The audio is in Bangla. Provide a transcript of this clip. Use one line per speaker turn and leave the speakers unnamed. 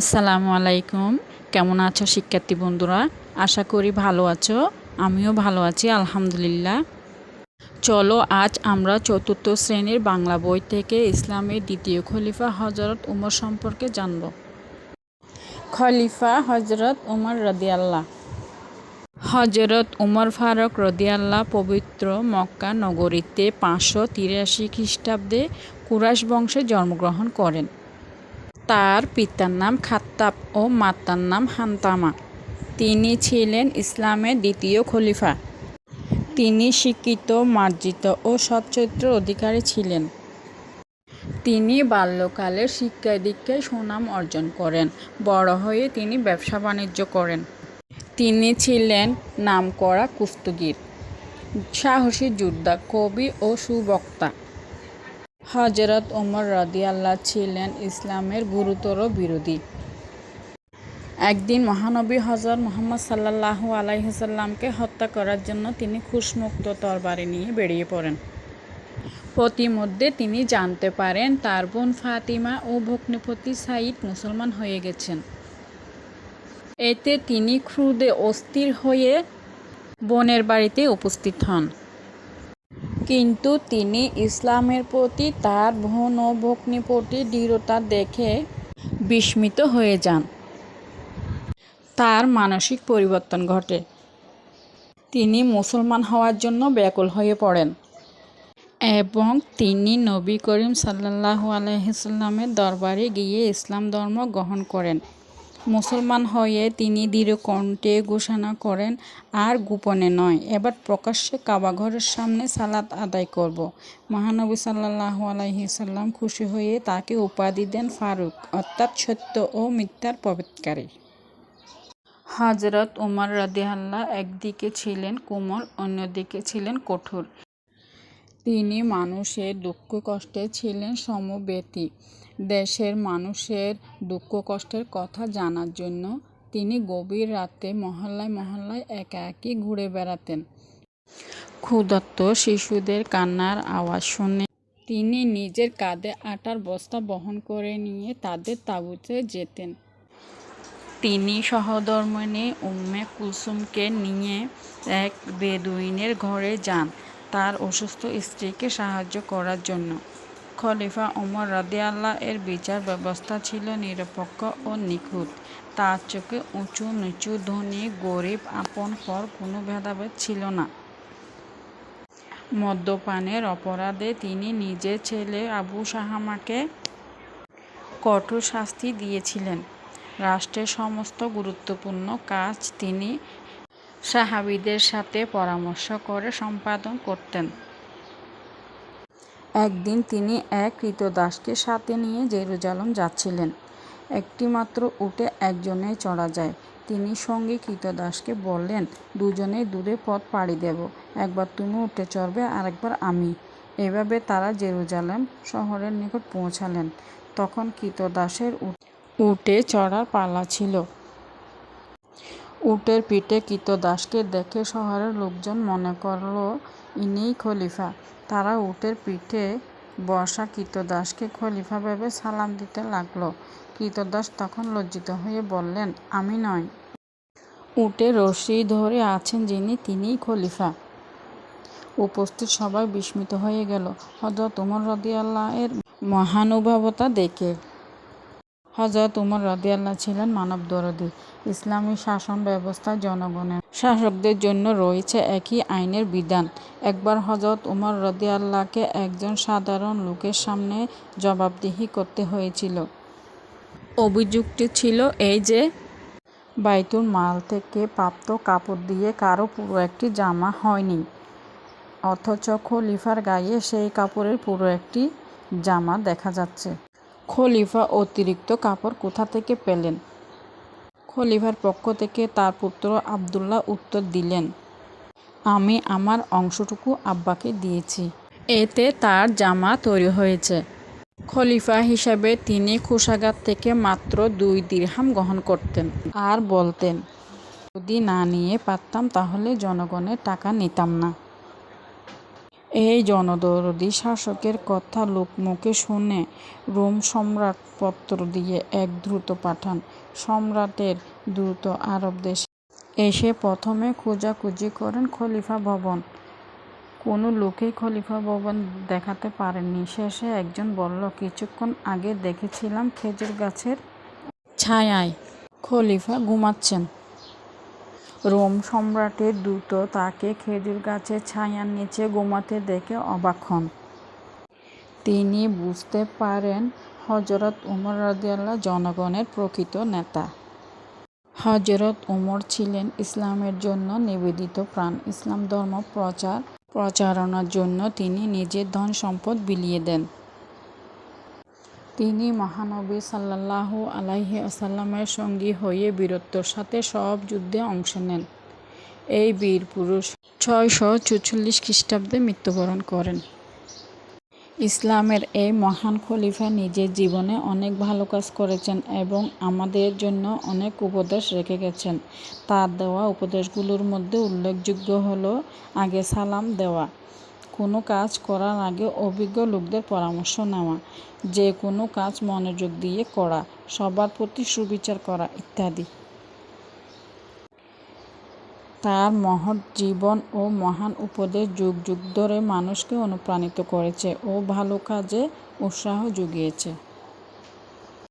আসসালামু আলাইকুম। কেমন আছো শিক্ষার্থী বন্ধুরা? আশা করি ভালো আছো। আমিও ভালো আছি, আলহামদুলিল্লাহ। চলো আজ আমরা চতুর্থ শ্রেণির বাংলা বই থেকে ইসলামের দ্বিতীয় খলিফা হজরত উমর সম্পর্কে জানব। খলিফা হজরত উমর রদিয়াল্লাহ। হজরত উমর ফারুক রদিয়াল্লাহ পবিত্র মক্কা নগরীতে পাঁচশো তিরাশি খ্রিস্টাব্দে কুরাশ বংশে জন্মগ্রহণ করেন। তার পিতার নাম খাত্তাব ও মাতার নাম হান্তামা। তিনি ছিলেন ইসলামের দ্বিতীয় খলিফা। তিনি শিক্ষিত, মার্জিত ও সচ্চরিত্র অধিকারী ছিলেন। তিনি বাল্যকালে শিক্ষা দীক্ষায় সুনাম অর্জন করেন। বড় হয়ে তিনি ব্যবসা বাণিজ্য করেন। তিনি ছিলেন নামকরা কুস্তিগীর, সাহসী যোদ্ধা, কবি ও সুবক্তা। হজরত ওমর রদিয়াল্লাহ ছিলেন ইসলামের গুরুতর বিরোধী। একদিন মহানবী হজরত মোহাম্মদ সাল্লাল্লাহু আলাইসাল্লামকে হত্যা করার জন্য তিনি খুশমুক্ত তরবারি নিয়ে বেরিয়ে পড়েন। প্রতিমধ্যে তিনি জানতে পারেন তার বোন ফাতিমা ও ভগ্নিপতি সাইদ মুসলমান হয়ে গেছেন। এতে তিনি ক্রুদে অস্থির হয়ে বোনের বাড়িতে উপস্থিত হন। কিন্তু তিনি ইসলামের প্রতি তার বোন ও ভগ্নিপতির দৃঢ়তা দেখে বিস্মিত হয়ে যান। তার মানসিক পরিবর্তন ঘটে। তিনি মুসলমান হওয়ার জন্য ব্যাকুল হয়ে পড়েন এবং তিনি নবী করিম সাল্লাল্লাহু আলহিসাল্লামের দরবারে গিয়ে ইসলাম ধর্ম গ্রহণ করেন। মুসলমান হয়ে তিনি দৃঢ়কণ্ঠে ঘোষণা করেন, আর গোপনে নয়। এবার প্রকাশ্যে কাবাঘরের সামনে সালাত আদায় করব। মহানবী সাল্লাহ আলাইসাল্লাম খুশি হয়ে তাকে উপাধি দেন ফারুক, অর্থাৎ সত্য ও মিথ্যার প্রভেদকারী হজরত উমর রাদিহাল্লাহ একদিকে ছিলেন কোমল, অন্যদিকে ছিলেন কঠোর। তিনি মানুষের দুঃখ কষ্টে ছিলেন সমব্যতী দেশের মানুষের দুঃখ কষ্টের কথা জানার জন্য তিনি গভীর রাতে মহল্লায় মহল্লায় একা একই ঘুরে বেড়াতেন। ক্ষুধার্ত শিশুদের কান্নার আওয়াজ শুনে তিনি নিজের কাঁধে আটার বস্তা বহন করে নিয়ে তাদের তাঁবুতে যেতেন। তিনি সহধর্মিণী উম্মে কুলসুমকে নিয়ে এক বেদুইনের ঘরে যান। তার অসুস্থ স্ত্রীকে সাহায্য করার জন্য। খলিফা ওমর রাদিয়াল্লাহ এর বিচার ব্যবস্থা ছিল নিরপেক্ষ ও নিখুঁত। তার চোখে উঁচু নিচু ধনী গরিব আপন পর কোনো ভেদাভেদ ছিল না। মদ্যপানের অপরাধে তিনি নিজের ছেলে আবু সাহামাকে কঠোর শাস্তি দিয়েছিলেন। রাষ্ট্রের সমস্ত গুরুত্বপূর্ণ কাজ তিনি সাহাবিদের সাথে পরামর্শ করে সম্পাদন করতেন। একদিন তিনি এক কৃতদাসকে সাথে নিয়ে জেরুজালম যাচ্ছিলেন। একটি মাত্র উঠে একজনে চড়া যায়। তিনি সঙ্গে কৃতদাসকে বললেন, দুজনে দূরে পথ পাড়ি দেব। একবার তুমি উঠে চড়বে, আরেকবার আমি। এভাবে তারা জেরুজালেম শহরের নিকট পৌঁছালেন। তখন কৃতদাসের উঠে চড়ার পালা ছিল। উটের পিঠে কৃতদাসকে দেখে শহরের লোকজন মনে করল ইনিই খলিফা। তারা উটের পিঠে বসা কৃতদাসকে খলিফা ভেবে সালাম দিতে লাগল। কৃতদাস তখন লজ্জিত হয়ে বললেন, আমি নয় উটে রশি ধরে আছেন যিনি, তিনিই খলিফা। উপস্থিত সবাই বিস্মিত হয়ে গেল। হজরত উমর রদিয়াল্লাহ এর মহানুভবতা দেখে হজরত উমর রদিয়াল্লাহ ছিলেন মানবদরদী। ইসলামী শাসন ব্যবস্থায় জনগণের। শাসকদের জন্য রয়েছে একই আইনের বিধান। একবার হজরত উমর রদিয়াল্লাহকে একজন সাধারণ লোকের সামনে জবাবদিহি করতে হয়েছিল। অভিযুক্তি ছিল এই যে, বাইতুল মাল থেকে প্রাপ্ত কাপড় দিয়ে কারও পুরো একটি জামা হয়নি। অথচ খলিফার গায়ে সেই কাপড়ের পুরো একটি জামা দেখা যাচ্ছে। খলিফা অতিরিক্ত কাপড় কোথা থেকে পেলেন? খলিফার পক্ষ থেকে তার পুত্র আবদুল্লাহ উত্তর দিলেন, আমি আমার অংশটুকু আব্বাকে দিয়েছি। এতে তার জামা তৈরি হয়েছে। খলিফা হিসাবে তিনি কোষাগার থেকে মাত্র দুই দিরহাম গ্রহণ করতেন। আর বলতেন, যদি না নিয়ে পারতাম তাহলে জনগণের টাকা নিতাম না। এই জনদরদী শাসকের কথা লোকমুখে শুনে রোম সম্রাট পত্র দিয়ে এক দ্রুত পাঠান। সম্রাটের দ্রুত আরব দেশে এসে প্রথমে খোঁজাখুঁজি করেন খলিফা ভবন। কোনো লোকেই খলিফা ভবন দেখাতে পারেননি। শেষে একজন বলল, কিছুক্ষণ আগে দেখেছিলাম খেজুর গাছের ছায়ায় খলিফা ঘুমাচ্ছেন। রোম সম্রাটের দূত তাকে খেজুর গাছের ছায়ার নিচে ঘুমাতে দেখে অবাক হন। তিনি বুঝতে পারেন হজরত উমর রাদিয়াল্লাহ জনগণের প্রকৃত নেতা। হজরত উমর ছিলেন ইসলামের জন্য নিবেদিত প্রাণ। ইসলাম ধর্ম প্রচার, প্রচারণার জন্য তিনি নিজের ধন সম্পদ বিলিয়ে দেন। তিনি মহানবী সাল্লাল্লাহু আলাইহি আসাল্লামের সঙ্গী হয়ে বীরত্বর সাথে সব যুদ্ধে অংশ নেন। এই বীর পুরুষ ছয়শো চুচল্লিশ খ্রিস্টাব্দে মৃত্যুবরণ করেন। ইসলামের এই মহান খলিফা নিজের জীবনে অনেক ভালো কাজ করেছেন এবং আমাদের জন্য অনেক উপদেশ রেখে গেছেন। তার দেওয়া উপদেশগুলোর মধ্যে উল্লেখযোগ্য হলো, আগে সালাম দেওয়া কোনো কাজ করার আগে অভিজ্ঞ লোকদের পরামর্শ নেওয়া, যে কোনো কাজ মনোযোগ দিয়ে করা, সবার প্রতি সুবিচার করা ইত্যাদি। তার মহৎ জীবন ও মহান উপদেশ যুগ যুগ ধরে মানুষকে অনুপ্রাণিত করেছে ও ভালো কাজে উৎসাহ জুগিয়েছে